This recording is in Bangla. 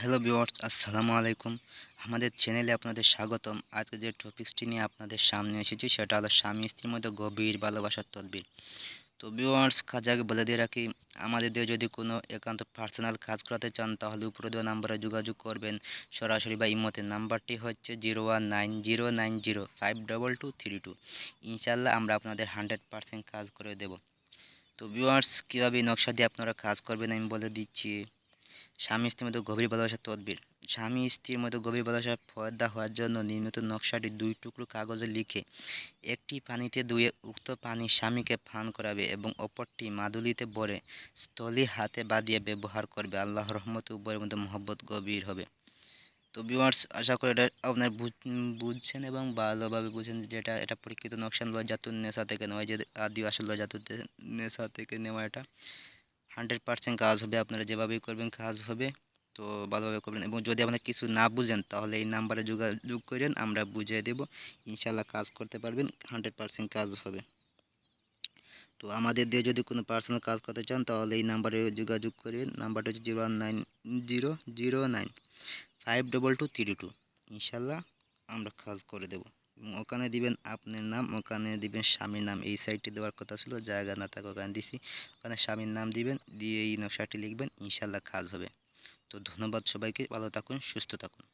হ্যালো ভিউয়ার্স আসসালামু আলাইকুম। আমাদের চ্যানেলে আপনাদের স্বাগতম। আজকে যে টপিক্সটি নিয়ে আপনাদের সামনে এসেছি, সেটা হলো স্বামী স্ত্রীর মধ্যে গভীর ভালোবাসার তদবির। তো ভিউয়ার্স কাজ আগে বলে দিয়ে রাখি, আমাদের দিয়ে যদি কোনো একান্ত পার্সোনাল কাজ করাতে চান, তাহলে উপরে দেওয়া নাম্বারে যোগাযোগ করবেন। সরাসরি বা ইমতের নাম্বারটি হচ্ছে zero one nine zero nine zero five double two three two ইনশাল্লাহ আমরা আপনাদের হান্ড্রেড পার্সেন্ট কাজ করে দেব। তো ভিউয়ার্স কীভাবে নকশা দিয়ে আপনারা কাজ করবেন আমি বলে দিচ্ছি। স্বামী স্ত্রীর মধ্যে গভীর ভালোবাসার তদবির। স্বামী স্ত্রীর মধ্যে গভীর ভালোবাসার পর্দা হওয়ার জন্য নির্মিত নকশাটি দুই টুকরো কাগজে লিখে একটি পানিতে ধুয়ে উক্ত পানি স্বামীকে ফান করাবে এবং অপরটি মাদুলিতে ভরে স্থলি হাতে বাঁধিয়ে ব্যবহার করবে। আল্লাহ রহমতে উপরের মধ্যে মহব্বত গভীর হবে। তো ভিউয়ার্স আশা করি এটা আপনার বুঝছেন এবং ভালোভাবে বুঝছেন যেটা এটা পরীক্ষিত নকশান লজাতুন নেশা থেকে নেওয়া যে আদি আসল লজাতুন নেশা থেকে নেওয়া এটা। হান্ড্রেড পার্সেন্ট কাজ হবে, আপনারা যেভাবেই করবেন কাজ হবে। তো ভালোভাবে করবেন এবং যদি আপনার কিছু না বুঝেন, তাহলে এই নাম্বারে যোগাযোগ করেন, আমরা বুঝিয়ে দেব। ইনশাল্লাহ কাজ করতে পারবেন, হান্ড্রেড পার্সেন্ট কাজ হবে। তো আমাদের দিয়ে যদি কোনো পার্সোনাল কাজ করতে চান, তাহলে এই নাম্বারে যোগাযোগ করেন। নাম্বারটা হচ্ছে zero one nine, zero zero nine, five double two three two. ইনশাল্লাহ আমরা কাজ করে দেবো। ওখানে দিবেন আপনার নাম, ওখানে দিবেন স্বামীর নাম। এই সাইডটি দেওয়ার কথা ছিল, জায়গা না থাকে ওখানে দিছি। ওখানে স্বামীর নাম দিবেন, দিয়ে এই নকশাটি লিখবেন ইনশাল্লাহ কাজ হবে। তো ধন্যবাদ সবাইকে, ভালো থাকুন, সুস্থ থাকুন।